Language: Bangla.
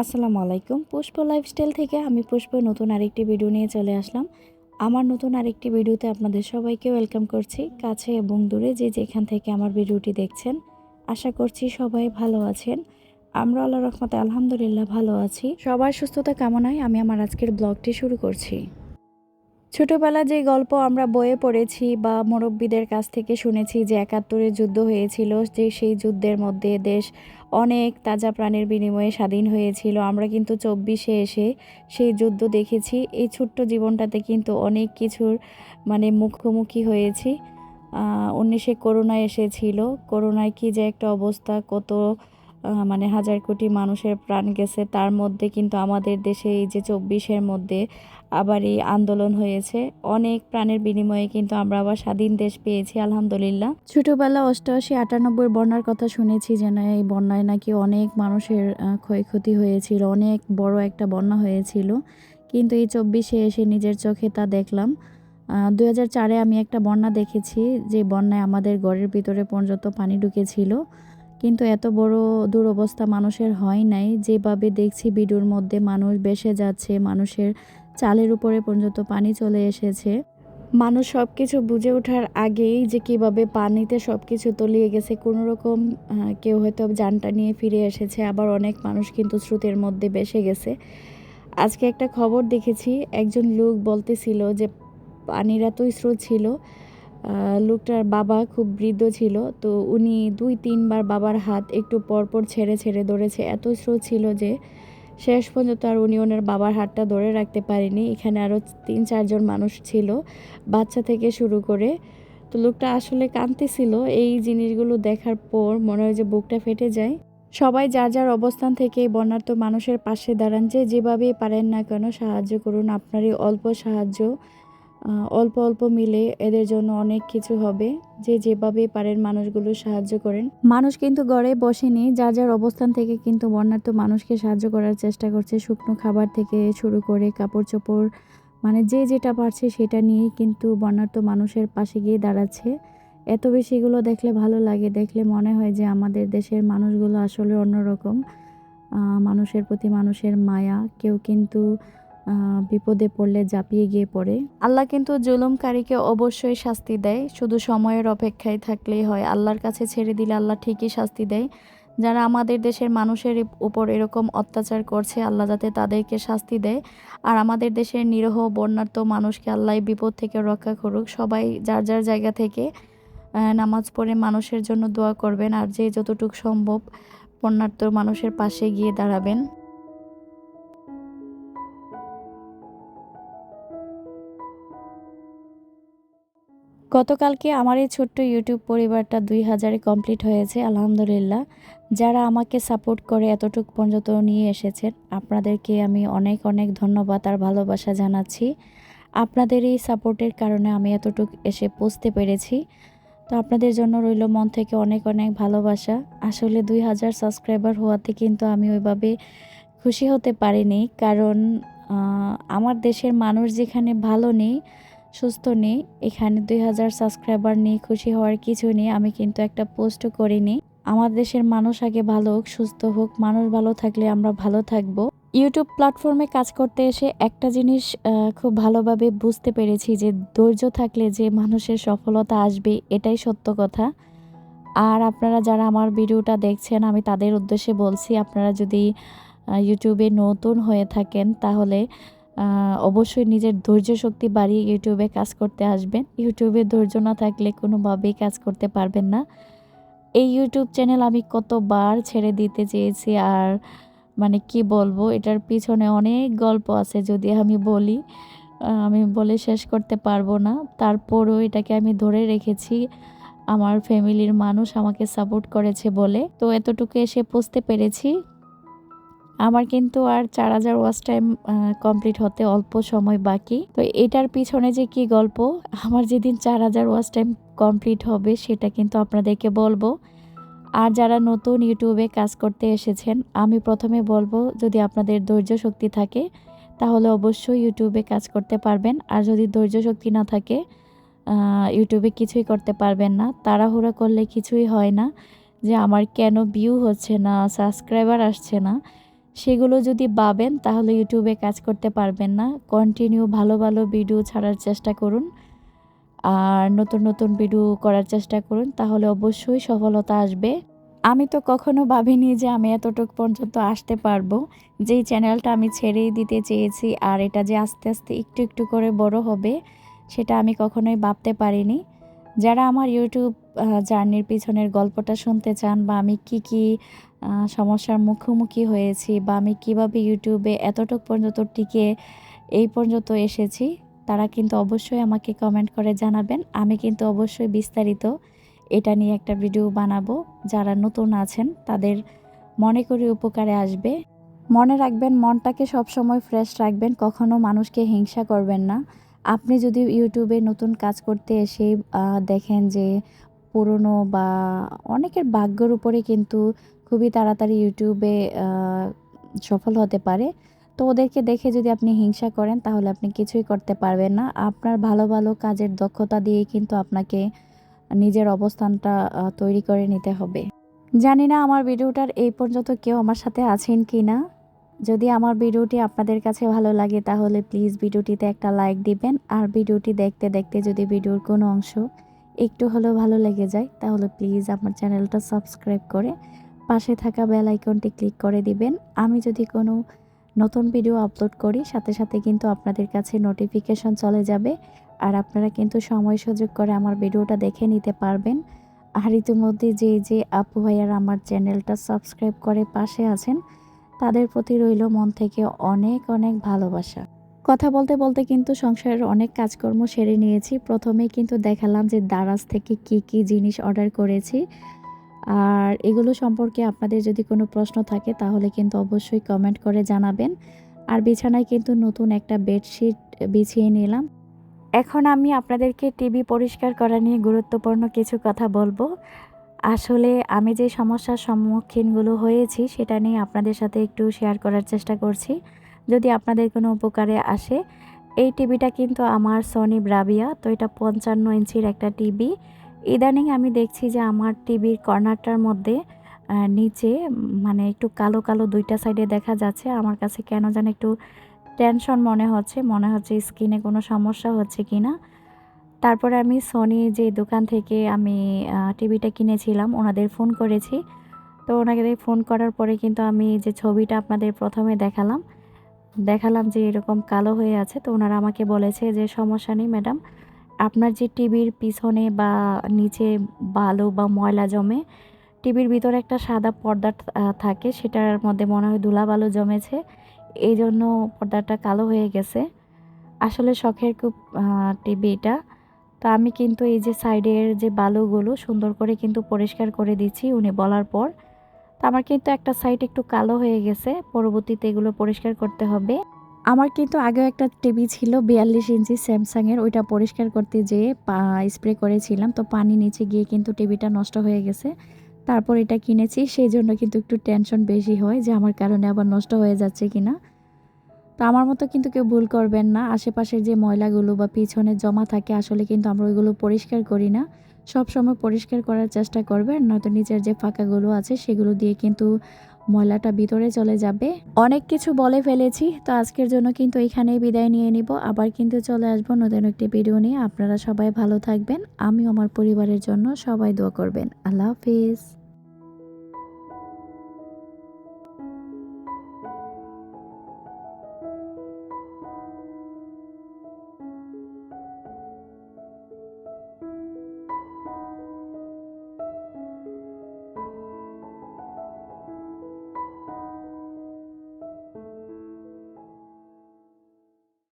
আসসালামু আলাইকুম। পুষ্প লাইফস্টাইল থেকে আমি পুষ্প নতুন আরেকটি ভিডিও নিয়ে চলে আসলাম। আমার নতুন আরেকটি ভিডিওতে আপনাদের সবাইকে ওয়েলকাম করছি। কাছে এবং দূরে যে যেখান থেকে আমার ভিডিওটি দেখছেন, আশা করছি সবাই ভালো আছেন। আমরা আল্লাহ রহমতে আলহামদুলিল্লাহ ভালো আছি। সবার সুস্থতা কামনায় আমি আমার আজকের ব্লগটি শুরু করছি। ছোটবেলা যে গল্প আমরা বইয়ে পড়েছি বা মুরব্বীদের কাছ থেকে শুনেছি যে একাত্তরে যুদ্ধ হয়েছিল, যে সেই যুদ্ধের মধ্যে দেশ অনেক তাজা প্রাণের বিনিময়ে স্বাধীন হয়েছিল। আমরা কিন্তু চব্বিশে এসে সেই যুদ্ধ দেখেছি। এই ছোট্ট জীবনটাতে কিন্তু অনেক কিছুর মানে মুখোমুখি হয়েছি। উনিশে করোনা এসেছিল। করোনায় কি যে একটা অবস্থা, কত মানে হাজার কোটি মানুষের প্রাণ গেছে। তার মধ্যে কিন্তু আমাদের দেশে এই যে চব্বিশের মধ্যে আবার এই আন্দোলন হয়েছে। অনেক প্রাণের বিনিময়ে কিন্তু আমরা আবার স্বাধীন দেশ পেয়েছি, আলহামদুলিল্লাহ। ছোটবেলা অষ্টআশি, আটানব্বই বন্যার কথা শুনেছি যে না, এই বন্যায় নাকি অনেক মানুষের ক্ষয়ক্ষতি হয়েছিল, অনেক বড় একটা বন্যা হয়েছিল। কিন্তু এই চব্বিশে এসে নিজের চোখে তা দেখলাম। দু চারে আমি একটা বন্যা দেখেছি, যে বন্যায় আমাদের ঘরের ভিতরে পর্যন্ত পানি ঢুকেছিল। কিন্তু এত বড় দুরবস্থা মানুষের হয় নাই। যেভাবে দেখছি ভিডিওর মধ্যে মানুষ বেসে যাচ্ছে, মানুষের চালের উপরে পর্যন্ত পানি চলে এসেছে। মানুষ সব কিছু বুঝে ওঠার আগেই যে কীভাবে পানিতে সব কিছু তলিয়ে গেছে কোনো রকম কেউ হয়তো জানটা নিয়ে ফিরে এসেছে, আবার অনেক মানুষ কিন্তু স্রোতের মধ্যে বেসে গেছে। আজকে একটা খবর দেখেছি, একজন লোক বলতেছিল যে পানির এতই স্রোত ছিল লোকটার বাবা খুব বৃদ্ধ ছিল, তো উনি দুই তিনবার বাবার হাত একটু পরপর ছেড়ে ছেড়ে ধরেছে। এত স্রোত ছিল যে শেষ পর্যন্ত আর উনি ওনার বাবার হাতটা ধরে রাখতে পারেনি। এখানে আরও তিন চারজন মানুষ ছিল, বাচ্চা থেকে শুরু করে। তো লোকটা আসলে কাঁদতেছিল। এই জিনিসগুলো দেখার পর মনে হয় যে বুকটা ফেটে যায়। সবাই যার যার অবস্থান থেকে বন্যার্ত মানুষের পাশে দাঁড়ান। যে যেভাবেই পারেন না কেন সাহায্য করুন। আপনারই অল্প সাহায্য অল্প অল্প মিলে এদের জন্য অনেক কিছু হবে যে যেভাবে পারেন মানুষগুলো সাহায্য করেন। মানুষ কিন্তু ঘরে বসেনি, যার যার অবস্থান থেকে কিন্তু বন্যার্থ মানুষকে সাহায্য করার চেষ্টা করছে। শুকনো খাবার থেকে শুরু করে কাপড় চোপড় মানে যে যেটা পারছে সেটা নিয়েই কিন্তু বন্যার্থ মানুষের পাশে গিয়ে দাঁড়াচ্ছে। এত বেশি এগুলো দেখলে ভালো লাগে, দেখলে মনে হয় যে আমাদের দেশের মানুষগুলো আসলে অন্যরকম। মানুষের প্রতি মানুষের মায়া, কেউ কিন্তু বিপদে পড়লে ঝাঁপিয়ে গিয়ে পড়ে। আল্লাহ কিন্তু জুলুমকারীকে অবশ্যই শাস্তি দেয়। শুধু সময়ের অপেক্ষায় থাকলেই হয়। আল্লাহর কাছে ছেড়ে দিলে আল্লাহ ঠিকই শাস্তি দেয়। যারা আমাদের দেশের মানুষের উপর এরকম অত্যাচার করছে, আল্লাহ যাতে তাদেরকে শাস্তি দেয়। আর আমাদের দেশের নিরহ বন্যার্থ মানুষকে আল্লাহ বিপদ থেকে রক্ষা করুক। সবাই যার যার জায়গা থেকে নামাজ পড়ে মানুষের জন্য দোয়া করবেন। আর যে যতটুকু সম্ভব বন্যার্থ মানুষের পাশে গিয়ে দাঁড়াবেন। গতকালকে আমার এই ছোট্ট ইউটিউব পরিবারটা দুই হাজারে কমপ্লিট হয়েছে, আলহামদুলিল্লাহ। যারা আমাকে সাপোর্ট করে এতটুক পর্যন্ত নিয়ে এসেছেন, আপনাদেরকে আমি অনেক অনেক ধন্যবাদ আর ভালোবাসা জানাচ্ছি। আপনাদের এই সাপোর্টের কারণে আমি এতটুক এসে পৌঁছতে পেরেছি। তো আপনাদের জন্য রইল মন থেকে অনেক অনেক ভালোবাসা। আসলে দুই হাজার সাবস্ক্রাইবার হওয়াতে কিন্তু আমি ওইভাবে খুশি হতে পারিনি, কারণ আমার দেশের মানুষ যেখানে ভালো নেই সুস্থ নেই। এখানে দুই হাজার সাবস্ক্রাইবার নিয়ে খুশি হওয়ার কিছু নেই। আমি কিন্তু একটা পোস্টও করিনি। আমার দেশের মানুষ আগে ভালো হোক, সুস্থ হোক, মানুষ ভালো থাকলে আমরা ভালো থাকব। ইউটিউব প্ল্যাটফর্মে কাজ করতে এসে একটা জিনিস খুব ভালোভাবে বুঝতে পেরেছি যে ধৈর্য থাকলে যে মানুষের সফলতা আসবে, এটাই সত্য কথা। আর আপনারা যারা আমার ভিডিওটা দেখছেন, আমি তাদের উদ্দেশ্যে বলছি, আপনারা যদি ইউটিউবে নতুন হয়ে থাকেন, তাহলে অবশ্যই নিজের ধৈর্য শক্তি বাড়িয়ে ইউটিউবে কাজ করতে আসবেন। ইউটিউবে ধৈর্য না থাকলে কোনোভাবেই কাজ করতে পারবেন না। এই ইউটিউব চ্যানেল আমি কতবার ছেড়ে দিতে চেয়েছি আর মানে কি বলব, এটার পিছনে অনেক গল্প আছে যদি আমি বলি। আমি বলে শেষ করতে পারব না। তারপরও এটাকে আমি ধরে রেখেছি। আমার ফ্যামিলির মানুষ আমাকে সাপোর্ট করেছে বলে। তো এতটুকু এসে পৌঁছতে পেরেছি। আমার কিন্তু আর চার হাজার ওয়াচ টাইম কমপ্লিট হতে অল্প সময় বাকি। তো এটার পিছনে যে কি গল্প? আমার যেদিন চার হাজার ওয়াচ টাইম কমপ্লিট হবে, সেটা কিন্তু আপনাদেরকে বলব। আর যারা নতুন ইউটিউবে কাজ করতে এসেছেন, আমি প্রথমে বলব, যদি আপনাদের ধৈর্য শক্তি থাকে, তাহলে অবশ্যই ইউটিউবে কাজ করতে পারবেন। আর যদি ধৈর্য শক্তি না থাকে ইউটিউবে কিছুই করতে পারবেন না। তাড়াহুড়া করলে কিছুই হয় না যে আমার কেন ভিউ হচ্ছে না সাবস্ক্রাইবার আসছে না। সেগুলো যদি পাবেন, তাহলে ইউটিউবে কাজ করতে পারবেন না। কন্টিনিউ ভালো ভালো ভিডিও ছাড়ার চেষ্টা করুন। আর নতুন নতুন ভিডিও করার চেষ্টা করুন, তাহলে অবশ্যই সফলতা আসবে। আমি তো কখনো ভাবিনি যে আমি এতটুক পর্যন্ত আসতে পারব। যেই চ্যানেলটা আমি ছেড়েই দিতে চেয়েছি, আর এটা যে আস্তে আস্তে একটু একটু করে বড় হবে, সেটা আমি কখনোই ভাবতে পারিনি। যারা আমার ইউটিউব জার্নির পিছনের গল্পটা শুনতে চান বা আমি কি কি সমস্যার মুখোমুখি হয়েছি বা আমি কীভাবে ইউটিউবে এতটুক পর্যন্ত টিকে এই পর্যন্ত এসেছি, তারা কিন্তু অবশ্যই আমাকে কমেন্ট করে জানাবেন। আমি কিন্তু অবশ্যই বিস্তারিত এটা নিয়ে একটা ভিডিও বানাবো। যারা নতুন আছেন, তাদের মনে করি উপকারে আসবে। মনে রাখবেন, মনটাকে সবসময় ফ্রেশ রাখবেন, কখনো মানুষকে হিংসা করবেন না। আপনি যদি ইউটিউবে নতুন কাজ করতে এসে দেখেন যে পুরনো বা অনেকের ভাগ্যর উপরে কিন্তু খুবই তাড়াতাড়ি ইউটিউবে সফল হতে পারে, তো ওদেরকে দেখে যদি আপনি হিংসা করেন, তাহলে আপনি কিছুই করতে পারবেন না। আপনার ভালো ভালো কাজের দক্ষতা দিয়েই কিন্তু আপনাকে নিজের অবস্থানটা তৈরি করে নিতে হবে। জানি না আমার ভিডিওটার এই পর্যন্ত কেউ আমার সাথে আছেন কি না যদি আমার ভিডিওটি আপনাদের কাছে ভালো লাগে তাহলে প্লিজ ভিডিওটিতে একটা লাইক দিবেন। আর ভিডিওটি দেখতে দেখতে যদি ভিডিওর কোনো অংশ একটু হলেও ভালো লেগে যায়, তাহলে প্লিজ আমার চ্যানেলটা সাবস্ক্রাইব করে পাশে থাকা বেল আইকনটি ক্লিক করে দিবেন। আমি যদি কোনো নতুন ভিডিও আপলোড করি, সাথে সাথে কিন্তু আপনাদের কাছে নোটিফিকেশন চলে যাবে। আর আপনারা কিন্তু সময় সুযোগ করে আমার ভিডিওটা দেখে নিতে পারবেন। আর ইতিমধ্যে যে যে আপু ভাইয়ারা আমার চ্যানেলটা সাবস্ক্রাইব করে পাশে আছেন তাদের প্রতি রইল মন থেকে অনেক অনেক ভালোবাসা। কথা বলতে বলতে কিন্তু সংসারের অনেক কাজকর্ম সেরে নিয়েছি। প্রথমেই কিন্তু দেখালাম যে দারাজ থেকে কি কি জিনিস অর্ডার করেছি। আর এগুলো সম্পর্কে আপনাদের যদি কোনো প্রশ্ন থাকে, তাহলে কিন্তু অবশ্যই কমেন্ট করে জানাবেন। আর বিছানায় কিন্তু নতুন একটা বেডশিট বিছিয়ে নিলাম। এখন আমি আপনাদেরকে টিভি পরিষ্কার করা নিয়ে গুরুত্বপূর্ণ কিছু কথা বলব। আসলে আমি যে সমস্যার সম্মুখীনগুলো হয়েছি সেটা নিয়ে আপনাদের সাথে একটু শেয়ার করার চেষ্টা করছি। যদি আপনাদের কোনো উপকারে আসে, এই টিভিটা কিন্তু আমার সনি ব্রাবিয়া তো এটা পঞ্চান্ন ইঞ্চির একটা টিভি ইদানিং আমি দেখছি যে আমার টিভির কর্নারটার মধ্যে নিচে মানে একটু কালো কালো দুইটা সাইডে দেখা যাচ্ছে। আমার কাছে কেন যেন একটু টেনশন মনে হচ্ছে মনে হচ্ছে স্কিনে কোনো সমস্যা হচ্ছে কি না তারপরে আমি সনি যে দোকান থেকে আমি টিভিটা কিনেছিলাম, ওনাদের ফোন করেছি। তো ওনাকে ফোন করার পরে কিন্তু আমি যে ছবিটা আপনাদের প্রথমে দেখালাম দেখালাম যে এরকম কালো হয়ে আছে, তো ওনারা আমাকে বলেছে যে সমস্যা নেই ম্যাডাম, আপনার যে টিভির পিছনে বা নিচে বালু বা ময়লা জমে, টিভির ভিতরে একটা সাদা পর্দা থাকে, সেটার মধ্যে মনে হয় ধুলা বালু জমেছে এই জন্য পর্দাটা কালো হয়ে গেছে। আসলে শখের খুব টিভি এটা। তো আমি কিন্তু এই যে সাইডের যে বালুগুলো সুন্দর করে কিন্তু পরিষ্কার করে দিচ্ছি উনি বলার পর। তো আমার কিন্তু একটা সাইড একটু কালো হয়ে গেছে, পরবর্তীতে এগুলো পরিষ্কার করতে হবে। আমার কিন্তু আগেও একটা টিভি ছিল বিয়াল্লিশ ইঞ্চি স্যামসাংয়ের, ওইটা পরিষ্কার করতে যেয়ে স্প্রে করেছিলাম। তো পানি নিচে গিয়ে কিন্তু টিভিটা নষ্ট হয়ে গেছে। তারপর এটা কিনেছি, সেই জন্য কিন্তু একটু টেনশন বেশি হয় যে আমার কারণে আবার নষ্ট হয়ে যাচ্ছে কিনা। তো আমার মতো কিন্তু কেউ ভুল করবেন না। আশেপাশের যে ময়লাগুলো বা পিছনে জমা থাকে, আসলে কিন্তু আমরা ওইগুলো পরিষ্কার করি না। সব সময় পরিষ্কার করার চেষ্টা করবেন, নয়তো নিচের যে ফাঁকাগুলো আছে, সেগুলো দিয়ে কিন্তু ময়লাটা ভিতরে চলে যাবে। অনেক কিছু বলে ফেলেছি, তো আজকের জন্য কিন্তু এখানেই বিদায় নিয়ে নিব। আবার কিন্তু চলে আসব নতুন একটি ভিডিও নিয়ে। আপনারা সবাই ভালো থাকবেন, আমিও আমার পরিবারের জন্য সবাই দোয়া করবেন। আল্লাহ হাফিজ।